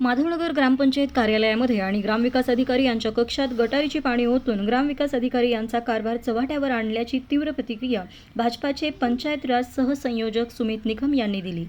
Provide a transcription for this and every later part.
माधवनगर ग्रामपंचायत कार्यालयामध्ये आणि ग्रामविकास अधिकारी यांच्या कक्षात गटारीची पाणी ओतून ग्रामविकास अधिकारी यांचा कारभार चव्हाट्यावर आणल्याची तीव्र प्रतिक्रिया भाजपाचे पंचायत राज सहसंयोजक सुमित निकम यांनी दिली.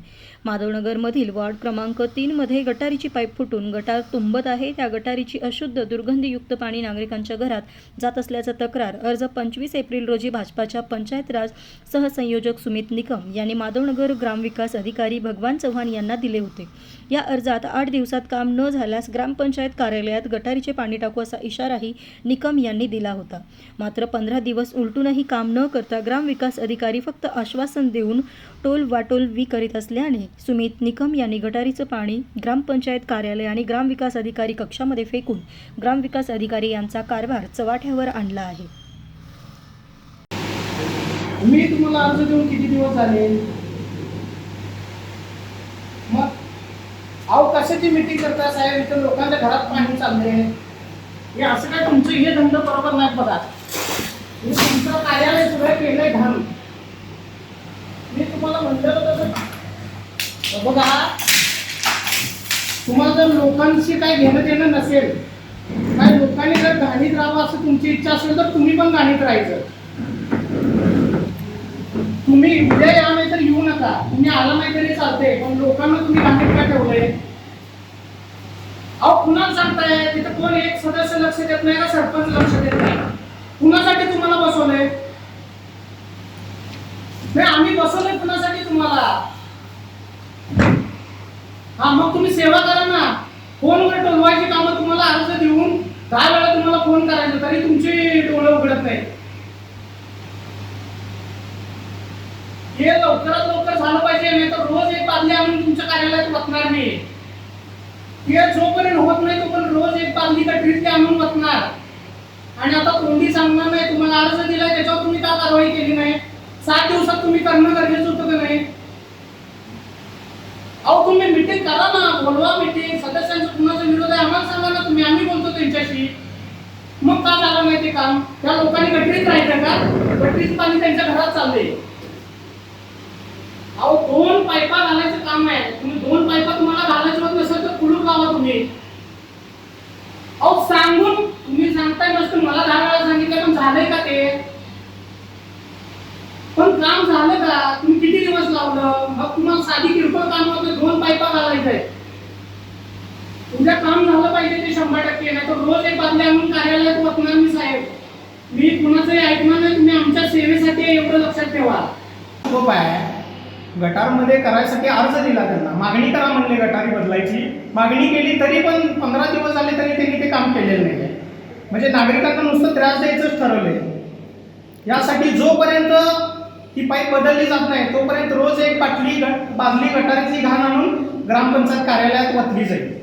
माधवनगरमधील वॉर्ड क्रमांक तीनमध्ये गटारीची पाईप फुटून गटार तुंबत आहे. त्या गटारीची अशुद्ध दुर्गंधीयुक्त पाणी नागरिकांच्या घरात जात असल्याचा तक्रार अर्ज पंचवीस एप्रिल रोजी भाजपाच्या पंचायत राज सहसंयोजक सुमित निकम यांनी माधवनगर ग्रामविकास अधिकारी भगवान चव्हाण यांना दिले होते. या अर्जात आठ दिवसात काम न झाल्यास ग्रामपंचायत कार्यालयात गटारीचे पाणी टाकू असा इशाराही निकम यांनी दिला होता. मात्र पंधरा दिवस उलटूनही काम न करता ग्रामविकास अधिकारी फक्त आश्वासन देऊन टोल वाटोलवी करीत असल्याने सुमित निकम यांनी गटारीचं पाणी ग्रामपंचायत कार्यालय आणि ग्रामविकास अधिकारी कक्षामध्ये फेकून ग्रामविकास अधिकारी यांचा कारभार चव्हाट्यावर आणला आहे. मी तुम्हाला अर्ज देऊन किती दिवस झाले? अहो कशाची मीटिंग करता साहेब? इथं लोकांच्या घरात पाणी चाललंय. हे असं काय तुमचं हे धंद बरोबर नाही बघा. मी तुमचं कार्यालय सुद्धा केलंय घाण. मी तुम्हाला म्हणलेलं तसं बघा तुम्हाला जर लोकांशी काय घेणं देणं नसेल काय लोकांनी जर गाणीत राहावं असं तुमची इच्छा असेल तर तुम्ही पण गाणीत राहायचं. तुम्ही उद्या या नाही तर येऊ नका. तुम्ही आला नाही तरी चालते पण लोकांना तुम्ही बाहेर का ठेवलंय अहो कुणाला सांगताय तिथे कोण एक सदस्य लक्ष देत नाही का? सरपंच लक्ष देत नाही. कुणासाठी तुम्हाला बसवलंय? नाही आम्ही बसवलंय कुणासाठी तुम्हाला? हा मग तुम्ही सेवा करा ना. फोनवर टोलवायची कामं तुम्हाला अर्ज देऊन दहा वेळा तुम्हाला फोन करायचं तरी तुमची डोळे उघडत नाही. हे लवकरात लवकर झालं पाहिजे नाही तर रोज एक बादली आणून तुमच्या कार्यालयात बसणार मी हे जोपर्यंत होत नाही तोपर्यंत रोज एक बादली का ट्रीट आणून बसणार. आणि आता कोणी सांगणार नाही तुम्हाला अर्ज दिला त्याच्यावर तुम्ही का कारवाई केली नाही? सात दिवसात तुम्ही करणं गरजेचं होतं का नाही? अहो तुम्ही मिटिंग करा ना बोलवा मिटिंग सदस्यांचा कुणाचा विरोध आहे आम्हाला सांगा ना तुम्ही आम्ही बोलतो त्यांच्याशी. मग का झालं नाही ते काम? त्या लोकांनी गटरीत राहायचं का? गटरीत पाणी त्यांच्या घरात चालले अहो दोन पायपा घालायचं काम आहे. तुम्ही दोन पायपा तुम्हाला घालायचं होत नसेल तर कुलूप लावा तुम्ही अहो सांगून तुम्ही सांगताय मस्त मला दहा वेळा सांगितलं पण झालंय का ते? पण काम झालं का? तुम्ही किती दिवस लावलं? मग तुम्हाला साधी किरकोळ काम होतं दोन पायपा घालायचंय. उद्या काम झालं पाहिजे ते शंभर टक्के नाही तर रोज एक बादली आणून कार्यालयात बसणार मी साहेब. मी कुणाचंही ऐकणार नाही तुम्ही आमच्या सेवेसाठी एवढं लक्षात ठेवा. खूप आहे. गटारमध्ये करायसाठी अर्ज दिला त्यांना. मागणी करा म्हणले गटारी बदलायची. मागणी केली तरी पण पंधरा दिवस झाले तरी त्यांनी ते काम केलेलं नाही म्हणजे नागरिकांना नुसतं त्रास द्यायचंच ठरवलंय. यासाठी जोपर्यंत ती पाईप बदलली जात नाही तोपर्यंत रोज एक बाटली ग- बादली गटारीची घाण आणून ग्रामपंचायत कार्यालयात वतली जाईल.